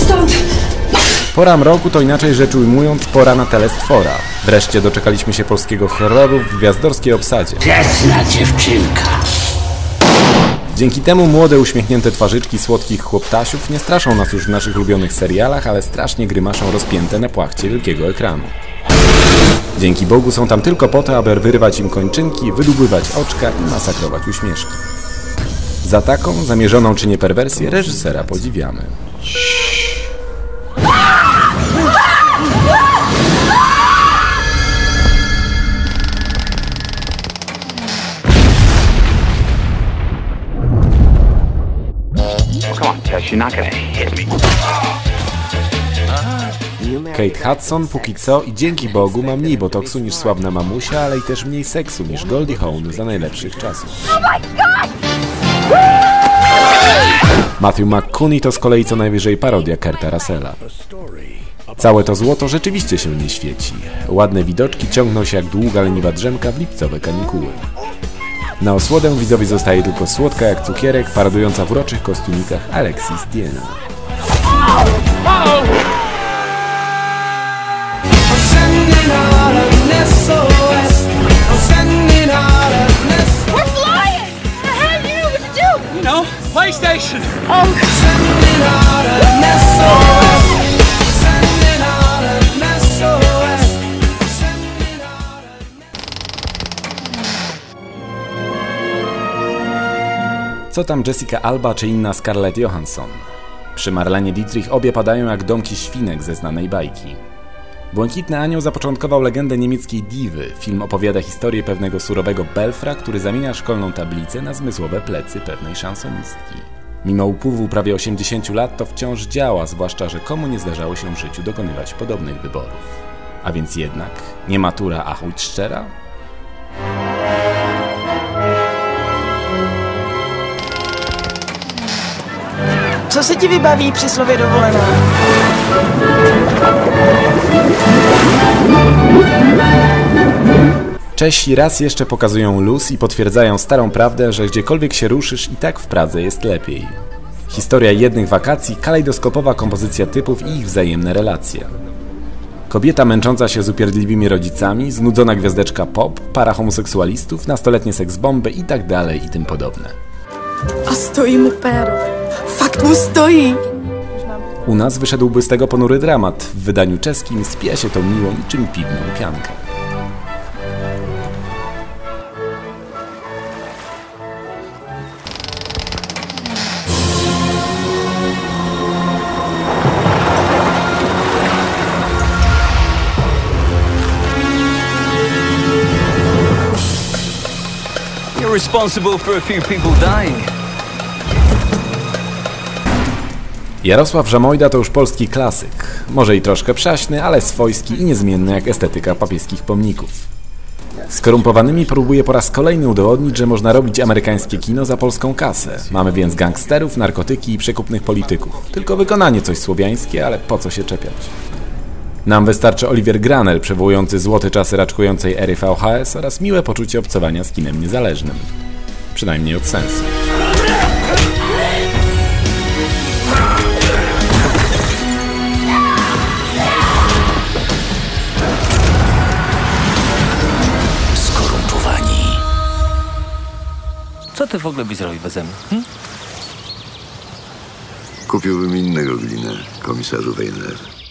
stąd! Pora mroku to inaczej rzecz ujmując pora na telestwora. Wreszcie doczekaliśmy się polskiego horroru w gwiazdorskiej obsadzie. Jasna dziewczynka. Dzięki temu młode, uśmiechnięte twarzyczki słodkich chłoptasiów nie straszą nas już w naszych ulubionych serialach, ale strasznie grymaszą rozpięte na płachcie wielkiego ekranu. Dzięki Bogu są tam tylko po to, aby wyrywać im kończynki, wydłubywać oczka i masakrować uśmieszki. Za taką, zamierzoną czy nie perwersję, reżysera podziwiamy. You're not gonna hit me. Kate Hudson póki co i dzięki Bogu ma mniej botoksu niż sławna mamusia, ale i też mniej seksu niż Goldie Hawn za najlepszych czasów. Matthew McCooney to z kolei co najwyżej parodia Kurta Russella. Całe to złoto rzeczywiście się nie świeci. Ładne widoczki ciągną się jak długa leniwa drzemka w lipcowe kanikuły. Na osłodę widzowi zostaje tylko słodka jak cukierek, paradująca w uroczych kostiumikach Alexis Diena. Co tam Jessica Alba czy inna Scarlett Johansson? Przy Marlenie Dietrich obie padają jak domki świnek ze znanej bajki. Błękitny Anioł zapoczątkował legendę niemieckiej diwy. Film opowiada historię pewnego surowego Belfra, który zamienia szkolną tablicę na zmysłowe plecy pewnej szansonistki. Mimo upływu prawie 80 lat to wciąż działa, zwłaszcza, że komu nie zdarzało się w życiu dokonywać podobnych wyborów. A więc jednak, nie matura, a chuć szczera? Co se ti vybaví při slově dovolená? Czesi raz jeszcze pokazują luz i potwierdzają starą prawdę, że gdziekolwiek się ruszysz i tak w Pradze jest lepiej. Historia jednych wakacji, kalejdoskopowa kompozycja typów i ich wzajemne relacje. Kobieta męcząca się z upierdliwymi rodzicami, znudzona gwiazdeczka pop, para homoseksualistów, nastoletnie seksbomby i tak dalej i tym podobne. A stojí mu péro. Fakt mu stojí. U nas wyszedłby z tego ponury dramat. W wydaniu czeskim spija się to miło niczym piwną piankę. You're responsible for a few people dying. Jarosław Żamojda to już polski klasyk. Może i troszkę przaśny, ale swojski i niezmienny jak estetyka papieskich pomników. Skorumpowanymi próbuje po raz kolejny udowodnić, że można robić amerykańskie kino za polską kasę. Mamy więc gangsterów, narkotyki i przekupnych polityków. Tylko wykonanie coś słowiańskie, ale po co się czepiać? Nam wystarczy Oliver Granel, przywołujący złote czasy raczkującej ery VHS oraz miłe poczucie obcowania z kinem niezależnym. Przynajmniej od sensu. Co ty w ogóle byś zrobił beze mnie? Hm? Kupiłbym innego glinę, komisarzu Weiner.